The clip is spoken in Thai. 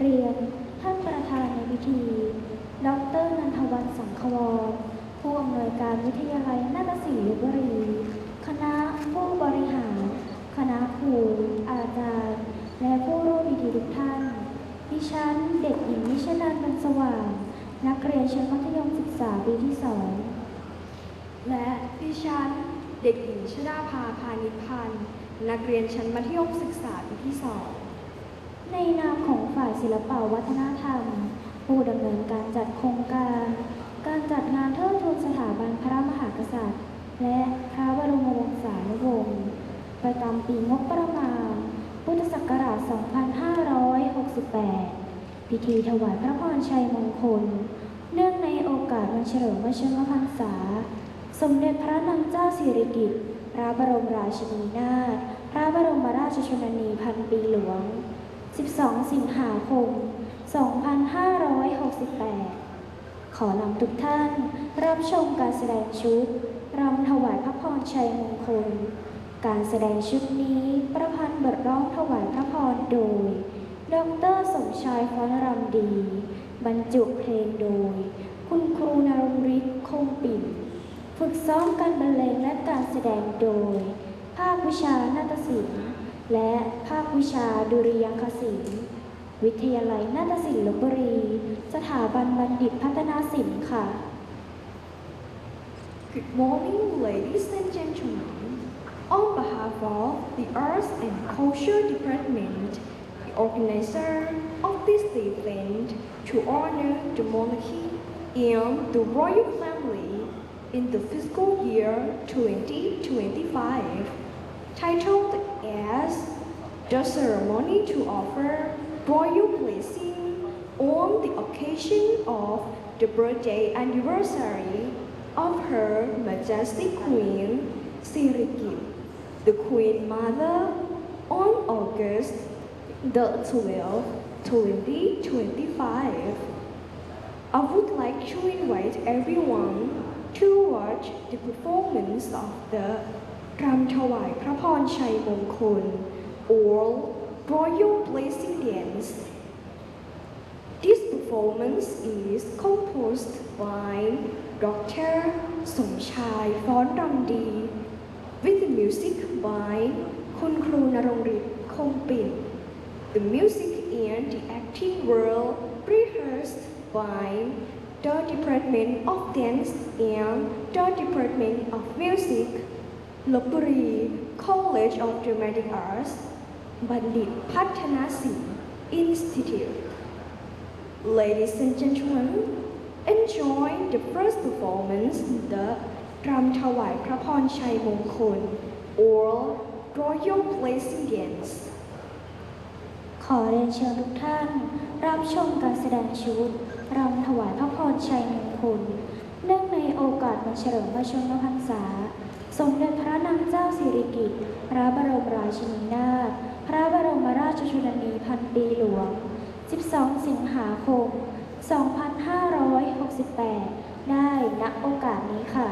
เรียนท่านประธานในพิธี ดรนันทวันสังควรผู้อำนวยการวิทยาลัยนาฏศิลป์บุรี คณะผู้บริหาร คณะครูอาจารย์ และผู้ร่วมพิธีทุกท่าน ดิฉันเด็กหญิงนิชนันบรรสว่าง นักเรียนชั้นมัธยมศึกษาปีที่สอง และดิฉันเด็กหญิงชดาภาพานิพันธ์ นักเรียนชั้นมัธยมศึกษาปีที่สอง ในนามของฝ่ายศิลปวัฒนธรรม ผู้ดำเนินการจัดโครงการ การจัดงานเทิดทูนสถาบันพระมหากษัตริย์ และพระบรมวงศานุวงศ์ประจำปีงบประมาณ พุทธศักราช 2568 พิธีถวายพระพรชัยมงคล เนื่องในโอกาสวันเฉลิมพระชนมพรรษา สมเด็จพระนางเจ้าสิริกิติ์พระบรมราชินีนาถพระบรมราชชนนีพันปีหลวง 12 สิงหาคม 2568 ขอนำทุกท่านรับชมการแสดงชุดรำถวายพระพรชัยมงคล การแสดงชุดนี้ประพันธ์บทร้องถวายพระพรโดย ดรสมชายฟ้อนรำดี บรรจุเพลงโดย คุณครูนรงฤทธิ์คงปิ่น ฝึกซ้อมการบรรเลงและการแสดงโดย ภาควิชานาฏศิลป์ และภาควิชาดุริยางคศิลป์ วิทยาลัยนาฏศิลป์ลพบุรี สถาบันบัณฑิตพัฒนาศิลป์ค่ะ Good morning, ladies and gentlemen. On behalf of the Arts and Culture Department, the organizer of this event to honor the monarchy and the royal family in the fiscal year 2025, titled as The Ceremony to Offer Royal Blessing on the occasion of the birthday anniversary of Her Majesty Queen Sirikit, the Queen Mother, on August the 12th, 2025. I would like to invite everyone to watch the performance of the Ram Thawai Prapon Chai Mongkol or Royal Blessing Dance. This performance is composed by Dr. Somchai Phonramdi with the music by Kun Kru Narongrit Kongpin. The music and the acting were rehearsed by the Department of Dance and the Department of Music, ลบบุรี College of Dramatic Arts บัณฑิตพัฒนาศิลป์ Institute Ladies and gentlemen enjoy the first performance the รำถวายพระพรชัยมงคล Oral Royal Place Dance ขอเรียนเชิญทุกท่าน รับชมการแสดงชุดรำถวายพระพรชัยมงคล เนื่องในโอกาสวันเฉลิมพระชนมพรรษา สมเด็จพระนางเจ้าสิริกิติ์ พระบรมราชินีนาถ พระบรมราชชนนีพันปีหลวง 12 สิงหาคม 2568 ได้ณโอกาสนี้ค่ะ